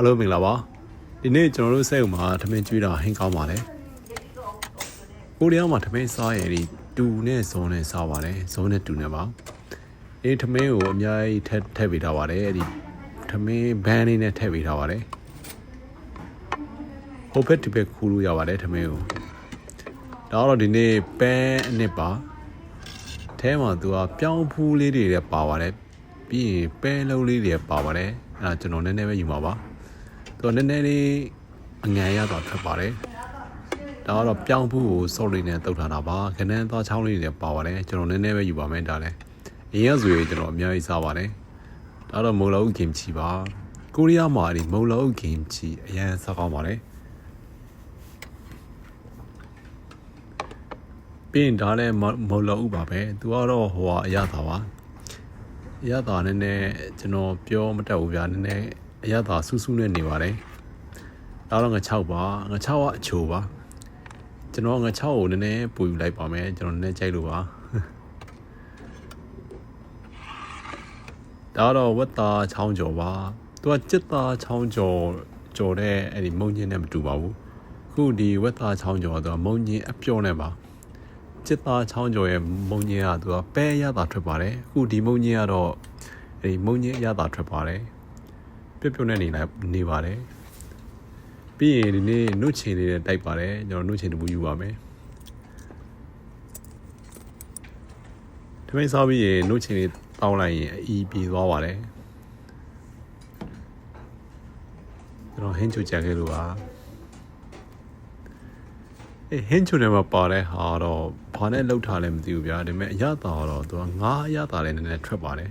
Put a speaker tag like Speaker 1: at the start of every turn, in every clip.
Speaker 1: အားလုံးမင်္ဂလာပါဒီနေ့ကျွန်တော်တို့စိတ်ဥမှာထမင်းကျွေးတာဟင်းကောင်းပါလေကိုရီးယားမှာထမင်းစားရည်ဒီတူနဲ့ဇွန်နဲ့စားပါတယ်ဇွန်နဲ့တူနဲ့ပါဒီထမင်းကိုအများကြီးထည့်ထည့်ပေးထားပါတယ်ဒီထမင်းဘန်းလေးနဲ့ထည့်ပေးထားပါတယ်ဟိုဘက်ဒီဘက်ခူးလို့ရပါတယ်ထမင်းကိုဒါတော့ဒီနေ့ပန်းအနစ်ပါအဲမှာသူကပြောင်းဖူးလေးတွေလည်းပါပါတယ်ပြီးရင်ပဲလုံးလေးတွေပါပါတယ်အဲဒါကျွန်တော်နည်းနည်းပဲယူမှာပါ သူကနည်းနည်းလေးအငံရတော့ထွက်ပါတယ်ဒါကတော့ပြောင်းဖူးကိုစော့လေးနဲ့တုတ်ထားတာပါခဏန်းသားချောင်းလေးတွေပါပါတယ်ကျွန်တော်နည်းနည်းပဲယူပါမယ်ဒါလည်းအရင်ကဆိုရင်ကျွန်တော်အများကြီးစားပါတယ်ဒါတော့မုံလာဥကင်ချီပါကိုရီးယားမှာဒီမုံလာဥကင်ချီအရင်စားကောင်းပါတယ်ပြီးရင်ဒါလည်းမုံလာဥပါပဲသူကတော့ဟိုဟာအရသာပါအရသာနည်းနည်းကျွန်တော်ပြောမတတ်ဘူးဗျာနည်းနည်း အရသာဆူးဆူးနဲ့နေပါတယ်ဒါတော့ငါ6ပါငါ6ကအချိုပါကျွန်တော်ငါ6ကိုနည်းနည်းပူယူလိုက်ပါမယ်ကျွန်တော်နည်းနည်းကြိုက်လို့ပါဒါတော့ဝက်သားချောင်းကျော်ပါသူကစစ်သားချောင်းကျော်ကျော်တဲ့အဲ့ဒီမုံညင်းနဲ့မတူပါဘူးခုဒီဝက်သားချောင်းကျော်ကသူကမုံညင်းအပြော့နဲ့ပါစစ်သားချောင်းကျော်ရဲ့မုံညင်းကသူကပဲရတာထွက်ပါတယ်အခုဒီမုံညင်းကတော့အဲ့ဒီမုံညင်းရတာထွက်ပါတယ် ပြုတ်ပြုတ်နဲ့နေလိုက်နေပါတယ်ပြီးရင်ဒီနေ့နှုတ်ချင်လေးနဲ့တိုက်ပါတယ်ကျွန်တော်နှုတ်ချင်တပူယူပါမယ်ဒီမိတ်စားပြီးရင်နှုတ်ချင်လေးတောင်းလိုက်ရင်အီးပြေသွားပါတယ်ကျွန်တော်ဟင်းချိုကြခဲ့လို့ပါအေးဟင်းချိုထဲမှာပါတဲ့ဟာတော့ဘာနဲ့လှုပ်ထားလဲမသိဘူးဗျာဒါပေမဲ့အရသာတော့သူကငါးအရသာလည်းနည်းနည်းထွက်ပါတယ်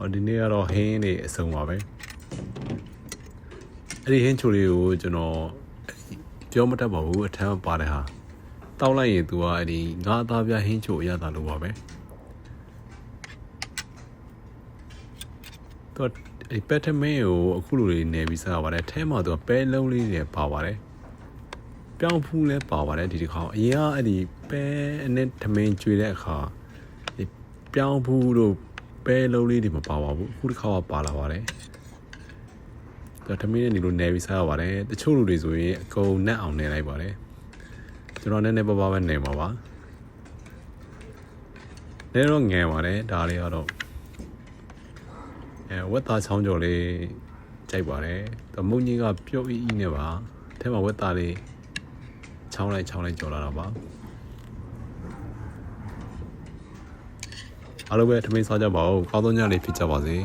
Speaker 1: ဟောဒီနေ့ကတော့ဟင်းနေအစုံပါပဲအဲ့ဒီဟင်းချိုလေးကိုကျွန်တော်ပြောမတတ်ပါဘူးအထမ်းပါတဲ့ဟာတောက်လိုက်ရင် तू ကအဲ့ဒီငါးသားပြဟင်းချိုအရသာလို့ပါပဲသူကအဲ့ပက်ထမင်းကိုအခုလိုလေးနေပြီးစားပါတယ်အဲမှာ तू ကပဲလုံးလေးတွေပါပါတယ်ပြောင်းဖူးလဲပါပါတယ်ဒီတစ်ခါအရင်ကအဲ့ဒီပဲအနဲ့ထမင်းကျွေးတဲ့အခါဒီပြောင်းဖူးတို့ ပဲလုံးလေးတွေမပါပါဘူးအခုတစ်ခါကပါလာပါတယ်ဒါထမင်းနဲ့နေလို့နေပြီးစားရပါတယ်တချို့လူတွေဆိုရင်အကုန်နက်အောင်နေလိုက်ပါတယ်ကျွန်တော်နည်းနည်းပါးပါးပဲနေပါပါနေတော့ငယ်ပါတယ်ဒါလေးကတော့အဲဝက်သားချောင်းကျော်လေးကြိုက်ပါတယ်တမုံကြီးကပြုတ်အီးအီးနဲ့ပါအဲမှာဝက်သားလေးချောင်းလိုက်ချောင်းလိုက်ကြော်လာတာပါ အားလုံးပဲထမင်းစားကြပါဦးကောင်းသောညလေးဖြစ်ကြပါစေ